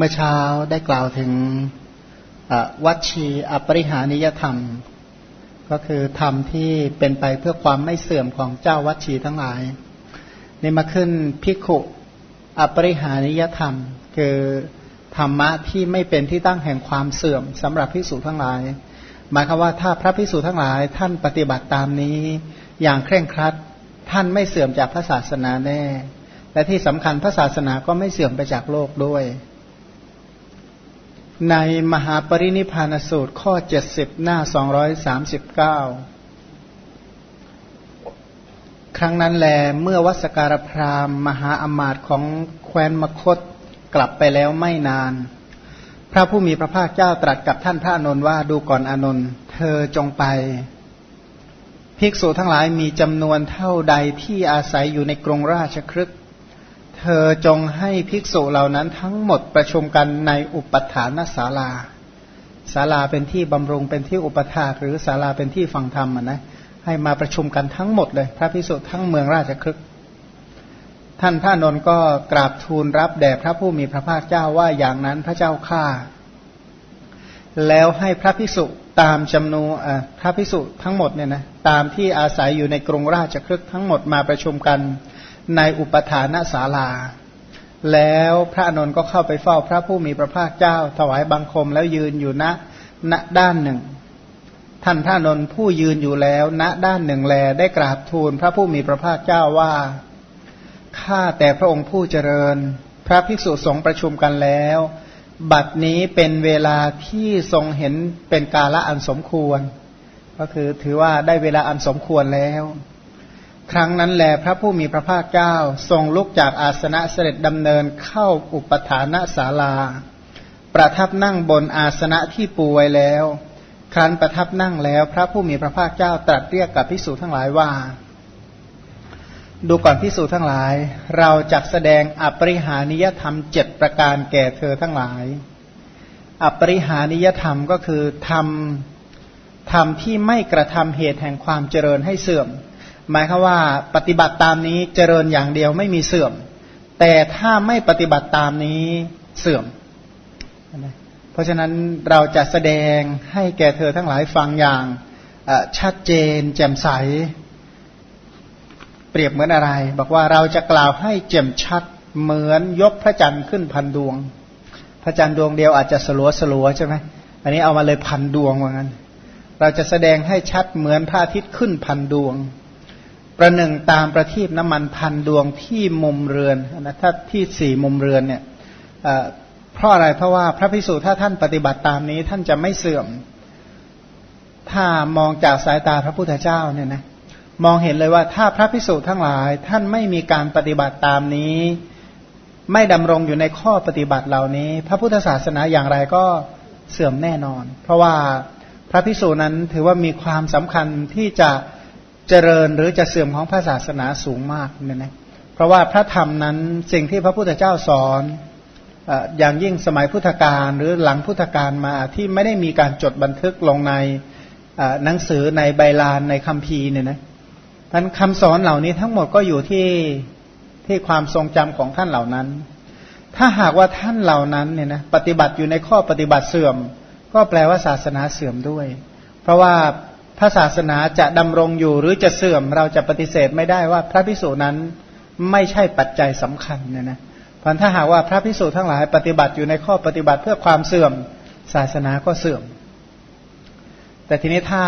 มื่อเช้าได้กล่าวถึงวัชีอปริหานิยธรรม ก็คือธรรมที่เป็นไปเพื่อความไม่เสื่อมของเจ้าวัชีทั้งหลายนี่มาขึ้นพิกุอปริหานิยธรรม คือธรรมะที่ไม่เป็นที่ตั้งแห่งความเสื่อมสำหรับพิสูจทั้งหลาย หมายความว่าถ้าพระพิสูจทั้งหลายท่านปฏิบัติตามนี้ อย่างเคร่งครัดท่านไม่เสื่อมจากพระศาสนาแน่ และที่สำคัญพระศาสนาก็ไม่เสื่อมไปจากโลกด้วย ในมหาปรินิพานสูตรข้อเจ็ดสิบหน้าสองร้อยสามสิบเก้าครั้งนั้นแลเมื่อวัสการพรามมหาอมาตย์ของแคว้นมคตกลับไปแล้วไม่นาน พระผู้มีพระภาคเจ้าตรัสกับท่านพระอนนท์ว่าดูก่อนอนนท์เธอจงไป ภิกษุทั้งหลายมีจำนวนเท่าใดที่อาศัยอยู่ในกรงราชครึก เธอจงให้ภิกษุเหล่านั้นทั้งหมดประชุมกันในอุปถานศาลาศาลาเป็นที่บำรุงเป็นที่อุปถาหรือศาลาเป็นที่ฟังธรรมนะให้มาประชุมกันทั้งหมดเลย พระภิกษุทั้งเมืองราชครึกท่านพระนนท์ก็กราบทูลรับแด่พระผู้มีพระภาคเจ้าว่าอย่างนั้นพระเจ้าข้าแล้วให้พระภิกษุตามจำนวนพระภิกษุทั้งหมดเนี่ยนะตามที่อาศัยอยู่ในกรุงราชครึกทั้งหมดมาประชุมกัน ในอุปถานศาลา แล้วพระนนท์ก็เข้าไปเฝ้าพระผู้มีพระภาคเจ้า ถวายบังคมแล้วยืนอยู่ณณด้านหนึ่ง ท่านพระนนท์ผู้ยืนอยู่แล้วณด้านหนึ่งแลได้กราบทูลพระผู้มีพระภาคเจ้าว่าข้าแต่พระองค์ผู้เจริญ พระภิกษุสงฆ์ประชุมกันแล้ว บัดนี้เป็นเวลาที่ทรงเห็นเป็นกาละอันสมควร ก็คือถือว่าได้เวลาอันสมควรแล้ว ครั้งนั้นแลพระผู้มีพระภาคเจ้าทรงลุกจากอาสนะเสด็จดำเนินเข้าอุปถานศาลา ประทับนั่งบนอาสนะที่ปูไว้แล้ว ครั้นประทับนั่งแล้วพระผู้มีพระภาคเจ้าตรัสเรียกกับพิสูจทั้งหลายว่า ดูก่อนพิสูจทั้งหลาย เราจะแสดงอปริหานิยธรรมเจ็ดประการแก่เธอทั้งหลาย อปริหานิยธรรมก็คือทำทำที่ไม่กระทำเหตุแห่งความเจริญให้เสื่อม หมายคือว่าปฏิบัติตามนี้เจริญอย่างเดียวไม่มีเสื่อม แต่ถ้าไม่ปฏิบัติตามนี้เสื่อม เพราะฉะนั้นเราจะแสดงให้แก่เธอทั้งหลายฟังอย่างชัดเจน แจ่มใส เปรียบเหมือนอะไร บอกว่าเราจะกล่าวให้แจ่มชัดเหมือนยกพระจันทร์ขึ้นพันดวง พระจันทร์ดวงเดียวอาจจะสลัวสลัวใช่ไหมอันนี้เอามาเลยพันดวงว่างั้น เราจะแสดงให้ชัดเหมือนพระอาทิตย์ขึ้นพันดวง ประหนึ่งตามประทีปน้ำมันพันดวงที่มุมเรือนนะถ้าที่สี่มุมเรือนเนี่ยเพราะอะไรเพราะว่าพระพิสุถ้าท่านปฏิบัติตามนี้ท่านจะไม่เสื่อม ถ้ามองจากสายตาพระพุทธเจ้าเนี่ยนะมองเห็นเลยว่าถ้าพระพิสุทั้งหลาย ท่านไม่มีการปฏิบัติตามนี้ ไม่ดำรงอยู่ในข้อปฏิบัติเหล่านี้ พระพุทธศาสนาอย่างไรก็เสื่อมแน่นอน เพราะว่าพระพิสุนั้นถือว่ามีความสำคัญที่จะ เจริญหรือจะเสื่อมของพระศาสนาสูงมากเนี่ยนะเพราะว่าพระธรรมนั้นสิ่งที่พระพุทธเจ้าสอนอย่างยิ่งสมัยพุทธกาลหรือหลังพุทธกาลมาที่ไม่ได้มีการจดบันทึกลงในหนังสือในใบลานในคัมภีร์เนี่ยนะท่านคำสอนเหล่านี้ทั้งหมดก็อยู่ที่ที่ความทรงจำของท่านเหล่านั้น ถ้าหากว่าท่านเหล่านั้นเนี่ยนะปฏิบัติอยู่ในข้อปฏิบัติเสื่อม ก็แปลว่าศาสนาเสื่อมด้วย เพราะว่า พระศาสนาจะดำรงอยู่หรือจะเสื่อมเราจะปฏิเสธไม่ได้ว่าพระพิสูจนั้นไม่ใช่ปัจจัยสำคัญเนี่ยนะพราะถ้าหากว่าพระพิสูจทั้งหลายปฏิบัติอยู่ในข้อปฏิบัติเพื่อความเสื่อมศาสนาก็เสื่อม แต่ทีนี้ถ้า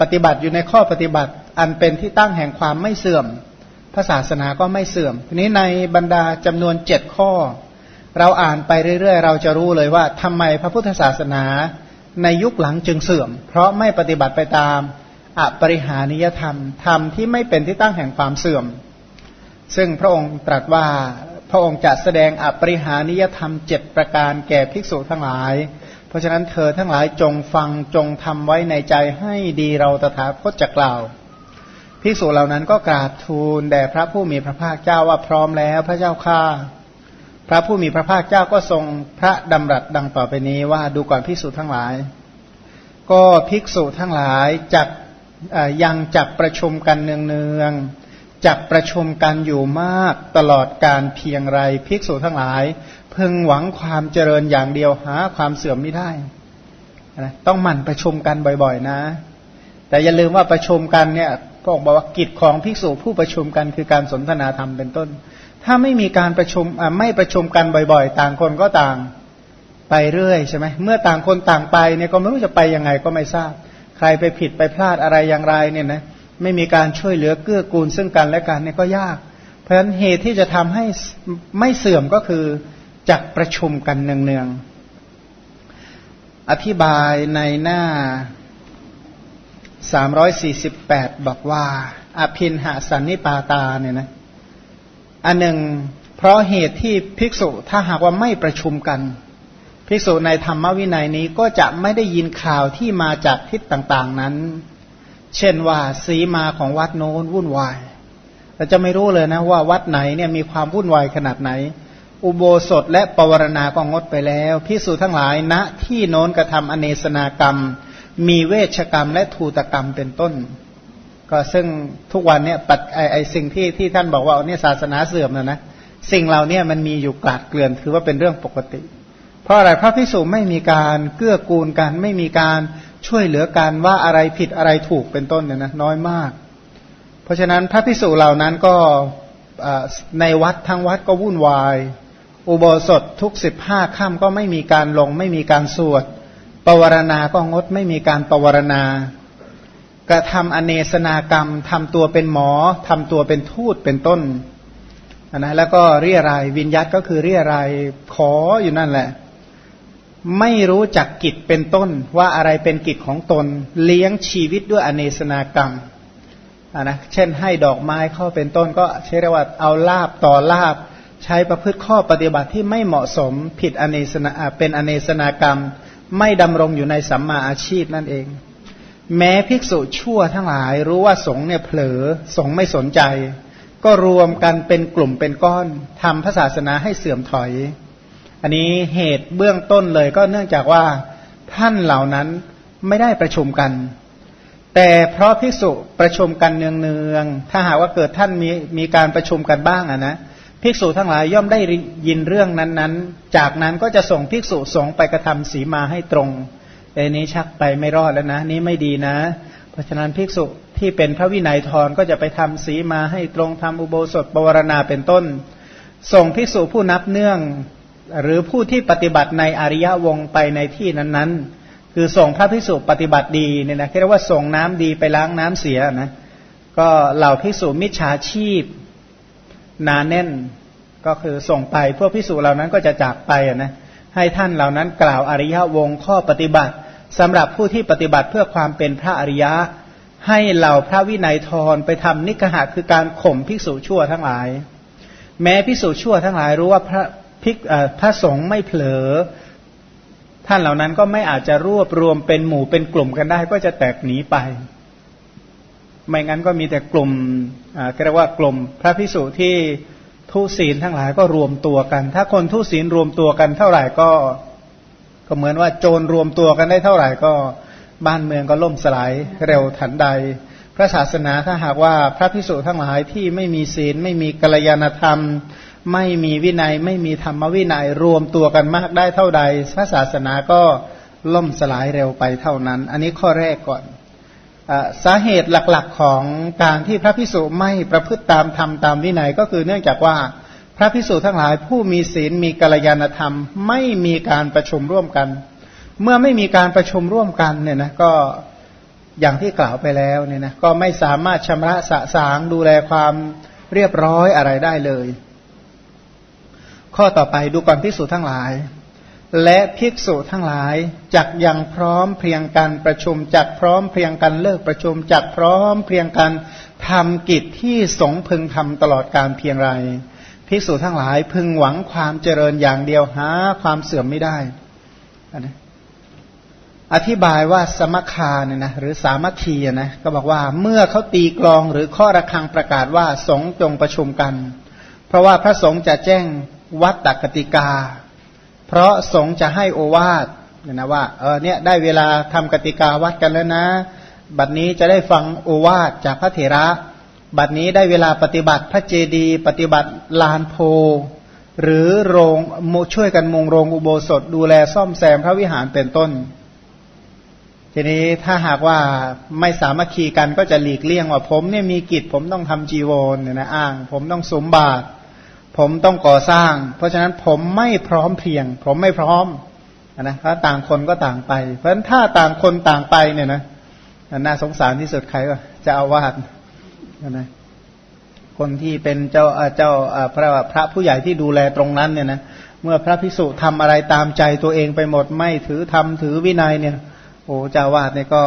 ปฏิบัติอยู่ในข้อปฏิบัติอันเป็นที่ตั้งแห่งความไม่เสื่อม พระศาสนาก็ไม่เสื่อม ทีนี้ในบรรดาจำนวนเจ็ดข้อ เราอ่านไปเรื่อยๆ เราจะรู้เลยว่าทำไมพระพุทธศาสนา ในยุคหลังจึงเสื่อม เพราะไม่ปฏิบัติไปตามอปริหานิยธรรม ธรรมที่ไม่เป็นที่ตั้งแห่งความเสื่อม ซึ่งพระองค์ตรัสว่าพระองค์จะแสดงอปริหานิยธรรมเจ็ดประการแก่ภิกษุทั้งหลาย เพราะฉะนั้นเธอทั้งหลายจงฟังจงทำไว้ในใจให้ดีเราตถาคตจะกล่าวภิกษุเหล่านั้นก็กราบทูลแด่พระผู้มีพระภาคเจ้าว่าพร้อมแล้วพระเจ้าข้า พระผู้มีพระภาคเจ้าก็ทรงพระดำรัสดังต่อไปนี้ว่าดูก่อนภิกษุทั้งหลาย ก็ภิกษุทั้งหลายจักยังจักประชุมกันเนืองจักประชุมกันอยู่มากตลอดการเพียงไรภิกษุทั้งหลาย พึงหวังความเจริญอย่างเดียวหาความเสื่อมไม่ได้นะต้องหมั่นประชุมกันบ่อยๆนะ แต่อย่าลืมว่าประชุมกันเนี่ยก็บอกว่ากิจของภิกษุผู้ประชุมกันคือการสนทนาธรรมเป็นต้น ถ้าไม่มีการประชุมไม่ประชุมกันบ่อยๆ ต่างคนก็ต่างไปเรื่อยใช่ไหมเมื่อต่างคนต่างไปเนี่ยก็ไม่รู้จะไปยังไงก็ไม่ทราบ ใครไปผิดไปพลาดอะไรอย่างไรเนี่ยนะไม่มีการช่วยเหลือเกื้อกูลซึ่งกันและกันเนี่ยก็ยาก เพราะฉะนั้นเหตุที่จะทำให้ไม่เสื่อมก็คือจักประชุมกันเนืองๆอธิบายในหน้า 348 บอกว่า อภินหาสันนิปาตาเนี่ยนะ อันหนึ่ง เพราะเหตุที่ภิกษุถ้าหากว่าไม่ประชุมกัน ภิกษุในธรรมวินัยนี้ก็จะไม่ได้ยินข่าวที่มาจากทิศต่างๆนั้น เช่นว่าสีมาของวัดโน้นวุ่นวายเราจะไม่รู้เลยนะว่าวัดไหนเนี่ยมีความวุ่นวายขนาดไหน อุโบสถและปวารณาก็งดไปแล้วภิกษุทั้งหลายณนะที่โน้นกระทำอเนสนากรรม มีเวชกรรมและทูตกรรมเป็นต้น ก็ซึ่งทุกวันเนี่ยปัดไอไอสิ่งที่ที่ท่านบอกว่าเนี่ยศาสนาเสื่อมนะนะสิ่งเหล่านี้มันมีอยู่กลาดเกลื่อนถือว่าเป็นเรื่องปกติ เพราะอะไรพระพิสุไม่มีการเกื้อกูลกันไม่มีการช่วยเหลือกันว่าอะไรผิดอะไรถูกเป็นต้นเนี่ยนะน้อยมาก เพราะฉะนั้นพระพิสุเหล่านั้นก็ในวัดทั้งวัดก็วุ่นวาย อุโบสถทุกสิบห้าค่ำก็ไม่มีการลง ไม่มีการสวดปวารณาก็งดไม่มีการปวารณา กระทำอเนสนากรรมทำตัวเป็นหมอทำตัวเป็นทูตเป็นต้นนะแล้วก็เรียรายวิญยัตก็คือเรียรายขออยู่นั่นแหละ ไม่รู้จักกิจเป็นต้นว่าอะไรเป็นกิจของตน เลี้ยงชีวิตด้วยอเนสนากรรมนะเช่นให้ดอกไม้เข้าเป็นต้นก็ใช้เรียกว่าเอาลาบต่อลาบ ใช้ประพฤติข้อปฏิบัติที่ไม่เหมาะสมผิดอเนสนาเป็นอเนสนากรรม ไม่ดำรงอยู่ในสัมมาอาชีพนั่นเอง แม้ภิกษุชั่วทั้งหลายรู้ว่าสงเนี่ยเผลอสงไม่สนใจ ก็รวมกันเป็นกลุ่มเป็นก้อนทำพระศาสนาให้เสื่อมถอย อันนี้เหตุเบื้องต้นเลยก็เนื่องจากว่าท่านเหล่านั้นไม่ได้ประชุมกัน แต่เพราะภิกษุประชุมกันเนืองๆถ้าหากว่าเกิดท่านมีมีการประชุมกันบ้างอะนะภิกษุทั้งหลายย่อมได้ยินเรื่องนั้นๆ จากนั้นก็จะส่งภิกษุสงไปกระทำสีมาให้ตรง เอนี้ชักไปไม่รอดแล้วนะ นี้ไม่ดีนะ เพราะฉะนั้นภิกษุที่เป็นพระวินัยทรก็จะไปทำสีมาให้ตรงทำอุโบสถปวารณาเป็นต้น ส่งภิกษุผู้นับเนื่อง หรือผู้ที่ปฏิบัติในอริยวงไปในที่นั้นๆ คือส่งพระพิสุปฏิบัติดีเนี่ยนะเรียกว่าส่งน้ำดีไปล้างน้ำเสียนะก็เหล่าพิสุมิจฉาชีพนาแน่นก็คือส่งไปพวกพิสุเหล่านั้นก็จะจากไปนะให้ท่านเหล่านั้นกล่าวอริยวงข้อปฏิบัติ สำหรับผู้ที่ปฏิบัติเพื่อความเป็นพระอริยะ ให้เหล่าพระวินัยทรไปทำนิกหะคือการข่มภิกษุชั่วทั้งหลาย แม้ภิกษุชั่วทั้งหลายรู้ว่าพระภิกพระสงฆ์ไม่เผลอ ท่านเหล่านั้นก็ไม่อาจจะรวบรวมเป็นหมู่เป็นกลุ่มกันได้ก็จะแตกหนีไป ไม่งั้นก็มีแต่กลุ่มเรียกว่ากลุ่มพระพิสุที่ทุศีลทั้งหลายก็รวมตัวกัน ถ้าคนทุศีลรวมตัวกันเท่าไหร่ก็ ก็เหมือนว่าโจรรวมตัวกันได้เท่าไหร่ก็บ้านเมืองก็ล่มสลายเร็วทันใด พระศาสนาถ้าหากว่าพระพิสุทั้งหลายที่ไม่มีศีล ไม่มีกัลยาณธรรม ไม่มีวินัย ไม่มีธรรมวินัยรวมตัวกันมากได้เท่าใด พระศาสนาก็ล่มสลายเร็วไปเท่านั้น อันนี้ข้อแรกก่อนอสาเหตุหลักๆของการที่พระพิสุไม่ประพฤติตามธรรมตามวินัยก็คือเนื่องจากว่า พระพิสุทั้งหลายผู้มีศีลมีกัลยาณธรรม ไม่มีการประชุมร่วมกัน เมื่อไม่มีการประชุมร่วมกันเนี่ยนะก็อย่างที่กล่าวไปแล้วเนี่ยนะก็ไม่สามารถชำระสะสางดูแลความเรียบร้อยอะไรได้เลย ข้อต่อไปดูก่อนภิกษุทั้งหลาย และภิกษุทั้งหลายจักยังพร้อมเพียงกันประชุมจักพร้อมเพียงกันเลิกประชุมจักพร้อมเพียงกันทำกิจที่สงพึงทำตลอดการเพียงไร ภิกษุทั้งหลายพึงหวังความเจริญอย่างเดียวหาความเสื่อมไม่ได้นะอธิบายว่าสมคาเนี่ยนะหรือสามัคคีนะก็บอกว่าเมื่อเขาตีกลองหรือข้อระฆังประกาศว่าสงจงประชุมกัน เพราะว่าพระสงฆ์จะแจ้งวัดตกติกา เพราะสงจะให้โอวาทเนี่ยนะว่าเออเนี่ยได้เวลาทำกติกาวัดกันแล้วนะ บัดนี้จะได้ฟังโอวาทจากพระเถระ บัดนี้ได้เวลาปฏิบัติพระเจดีปฏิบัติลานโพ หรือโรงช่วยกันมุงโรงอุโบสถดูแลซ่อมแซมพระวิหารเป็นต้น ทีนี้ถ้าหากว่าไม่สามัคคีกันก็จะหลีกเลี่ยงว่าผมเนี่ยมีกิจผมต้องทำจีวรเนี่ยนะอ้าง ผมต้องสมบาทผมต้องก่อสร้าง เพราะฉะนั้นผมไม่พร้อมเพียง ผมไม่พร้อมนะถ้าต่างคนก็ต่างไป เพราะฉะนั้นถ้าต่างคนต่างไปเนี่ยนะน่าสงสารที่สุดใครก็จะเอาวาด นะคนที่เป็นเจ้าเจ้าพระพระผู้ใหญ่ที่ดูแลตรงนั้นเนี่ยนะเมื่อพระพิสุทำอะไรตามใจตัวเองไปหมดไม่ถือทำถือวินัยเนี่ย โอ้เจ้าวาดเนี่ยก็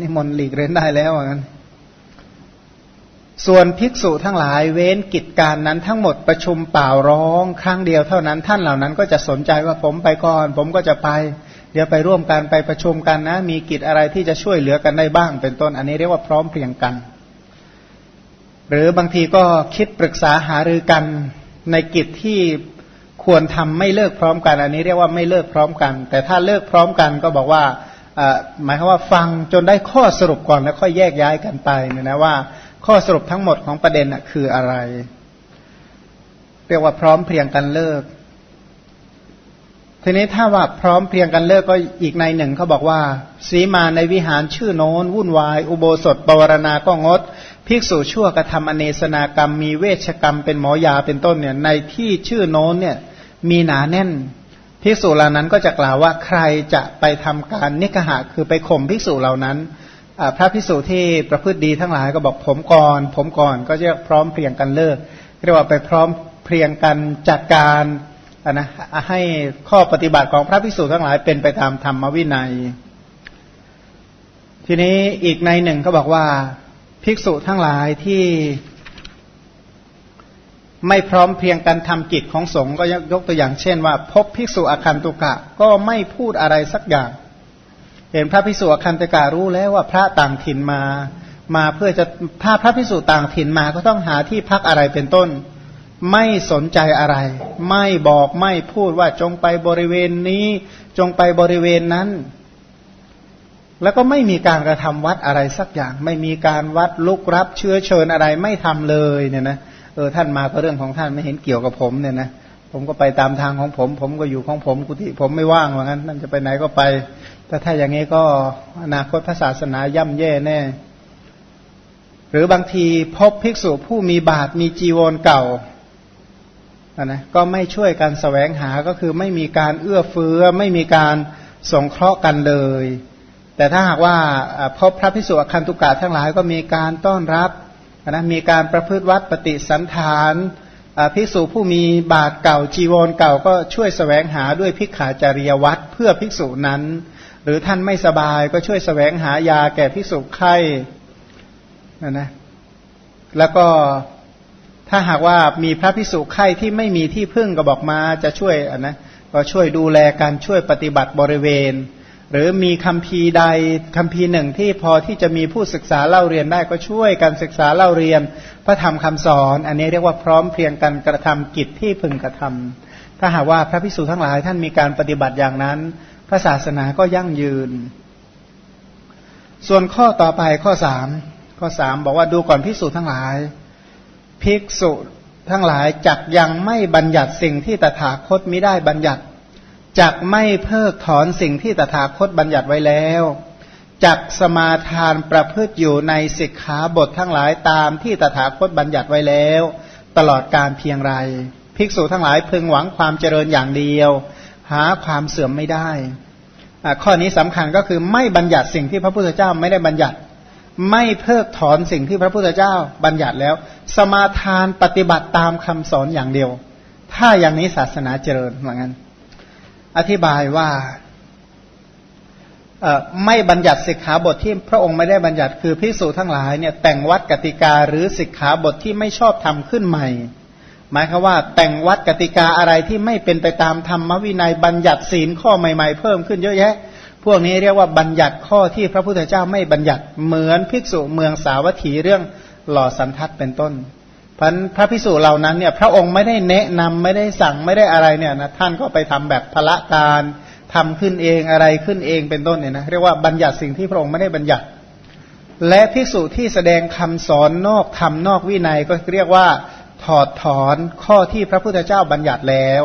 นี่มนหลีกเล่นได้แล้วเหมือนกันส่วนภิกษุทั้งหลายเว้นกิจการนั้นทั้งหมดประชุมเปล่าร้องครั้งเดียวเท่านั้นท่านเหล่านั้นก็จะสนใจว่าผมไปก่อน ผมก็จะไป เดี๋ยวไปร่วมกันไปประชุมกันนะ มีกิจอะไรที่จะช่วยเหลือกันได้บ้าง เป็นต้นอันนี้เรียกว่าพร้อมเพรียงกัน หรือบางทีก็คิดปรึกษาหารือกันในกิจที่ควรทำไม่เลิกพร้อมกัน อันนี้เรียกว่าไม่เลิกพร้อมกัน แต่ถ้าเลิกพร้อมกันก็บอกว่าหมายความว่าฟังจนได้ข้อสรุปก่อนแล้วค่อยแยกย้ายกันไปเนี่ยนะว่า ข้อสรุปทั้งหมดของประเด็นคืออะไร เรียกว่าพร้อมเพรียงกันเลิก ทีนี้ถ้าว่าพร้อมเพรียงกันเลิกก็อีกในหนึ่งเขาบอกว่า สีมาในวิหารชื่อโน้น วุ่นวาย อุโบสถปวารณาก็งด ภิกษุชั่วกระทำอเนสนากรรม มีเวชกรรมเป็นหมอยาเป็นต้นเนี่ยในที่ชื่อโน้นเนี่ยมีหนาแน่น ภิกษุเหล่านั้นก็จะกล่าวว่าใครจะไปทำการนิกหะคือไปข่มภิกษุเหล่านั้นพระพิสุที่ประพฤติดีทั้งหลายก็บอกผมก่อน ผมก่อนก็จะพร้อมเพรียงกันเลิกเรียกว่าไปพร้อมเพรียงกันจัดการ นะให้ข้อปฏิบัติของพระพิสุทั้งหลายเป็นไปตามธรรมวินัย ทีนี้อีกในหนึ่งก็บอกว่าภิกษุทั้งหลายที่ไม่พร้อมเพียงกันทำกิจของสงฆ์ก็ยกตัวอย่างเช่นว่า พบภิกษุอาคันตุกะก็ไม่พูดอะไรสักอย่าง เห็นพระพิสุอคันตุการู้แล้วว่าพระต่างถิ่นมา มาเพื่อจะถ้าพระพิสุต่างถิ่นมาก็ต้องหาที่พักอะไรเป็นต้น ไม่สนใจอะไร ไม่บอกไม่พูดว่าจงไปบริเวณนี้จงไปบริเวณนั้น แล้วก็ไม่มีการกระทำวัดอะไรสักอย่าง ไม่มีการวัดลุกรับเชื้อเชิญอะไรไม่ทำเลยเนี่ยนะเออท่านมาก็เรื่องของท่านไม่เห็นเกี่ยวกับผมเนี่ยนะผมก็ไปตามทางของผม ผมก็อยู่ของผมกุฏิผมไม่ว่างว่างั้นนั่นจะไปไหนก็ไป แต่ถ้าอย่างนี้ก็อนาคตพระศาสนาย่ำแย่แน่หรือบางทีพบภิกษุผู้มีบาทมีจีวรเก่า นะก็ไม่ช่วยกันสแสวงหาก็คือไม่มีการเอื้อเฟื้อ ไม่มีการสงเคราะห์กันเลย แต่ถ้าหากว่าพบพระภิกษุคันตุกะทั้งหลายก็มีการต้อนรับนะมีการประพฤติวัดปฏิสันฐานภิกษุผู้มีบาทเก่าจีวรเก่าก็ช่วยสแสวงหาด้วยพิกขาจริยวัดเพื่อภิกษุนั้น หรือท่านไม่สบายก็ช่วยสแสวงหายาแก่พิสุไข้นะนะแล้วก็ ถ้าหากว่ามีพระพิสุไข้ที่ไม่มีที่พึ่งก็บอกมาจะช่วยนะก็ช่วยดูแลการช่วยปฏิบัติบริเวณ หรือมีคำพีใดคำพีหนึ่งที่พอที่จะมีผู้ศึกษาเล่าเรียนได้ก็ช่วยการศึกษาเล่าเรียน พระธรรมคำสอน อันนี้เรียกว่าพร้อมเพียงกันกระทำกิจที่พึงกระทำถ้าหากว่าพระพิสุทั้งหลายท่านมีการปฏิบัติอย่างนั้น พระศาสนาก็ยั่งยืน ส่วนข้อต่อไปข้อสามข้อสามบอกว่าดูก่อนภิกษุทั้งหลาย ภิกษุทั้งหลายจักยังไม่บัญญัติสิ่งที่ตถาคตมิได้บัญญัติจักไม่เพิกถอนสิ่งที่ตถาคตบัญญัติไว้แล้วจักสมาทานประพฤติอยู่ในสิกขาบททั้งหลายตามที่ตถาคตบัญญัติไว้แล้ว ตลอดการเพียงไร ภิกษุทั้งหลายพึงหวังความเจริญอย่างเดียว หาความเสื่อมไม่ได้ ข้อนี้สำคัญก็คือไม่บัญญัติสิ่งที่พระพุทธเจ้าไม่ได้บัญญัติ ไม่เพิกถอนสิ่งที่พระพุทธเจ้าบัญญัติแล้ว สมาทานปฏิบัติตามคำสอนอย่างเดียว ถ้าอย่างนี้ศาสนาเจริญเหมือนกันอธิบายว่าไม่บัญญัติสิกขาบทที่พระองค์ไม่ได้บัญญัติคือพิสูจทั้งหลายเนี่ยแต่งวัดกติกาหรือสิกขาบทที่ไม่ชอบทำขึ้นใหม่ หมายคือว่าแต่งวัดกติกาอะไรที่ไม่เป็นไปตามธรรมวินัยบัญญัติศีลข้อใหม่ ๆ เพิ่มขึ้นเยอะแยะ พวกนี้เรียกว่าบัญญัติข้อที่พระพุทธเจ้าไม่บัญญัติเหมือนภิกษุเมืองสาวัตถีเรื่องหล่อสันทัดเป็นต้นพันพระภิกษุเหล่านั้นเนี่ยพระองค์ไม่ได้แนะนำไม่ได้สั่งไม่ได้อะไรเนี่ยนะท่านก็ไปทำแบบพละการทำขึ้นเองอะไรขึ้นเองเป็นต้นเนี่ยนะเรียกว่าบัญญัติสิ่งที่พระองค์ไม่ได้บัญญัติ และภิกษุที่แสดงคำสอนนอกธรรมนอกวินัยก็เรียกว่าถอดถอนข้อที่พระพุทธเจ้าบัญญัติแล้ว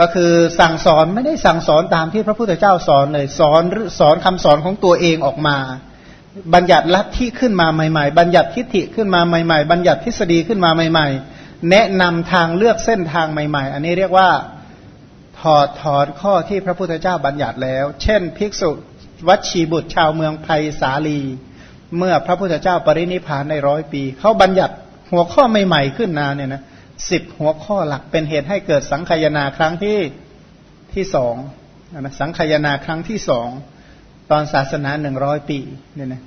ก็คือสั่งสอนไม่ได้สั่งสอนตามที่พระพุทธเจ้าสอนเลยสอนสอนคำสอนของตัวเองออกมา บัญญัติลัทธิขึ้นมาใหม่ ๆ บัญญัติทิฏฐิขึ้นมาใหม่ ๆ บัญญัติทฤษฎีขึ้นมาใหม่ ๆ แนะนำทางเลือกเส้นทางใหม่ ๆ อันนี้เรียกว่าถอดถอนข้อที่พระพุทธเจ้าบัญญัติแล้ว เช่น ภิกษุวัชีบุตรชาวเมืองไผ่สาลี เมื่อพระพุทธเจ้าปรินิพานในร้อยปี เขาบัญญัติหัวข้อใหม่ ๆ ขึ้นนาเนี่ยนะ สิบหัวข้อหลักเป็นเหตุให้เกิดสังขยาครั้งที่ที่สองนะสังขยาครั้งที่สองตอนศาสนาหนึ่งร้อยปีเนี่ยนะ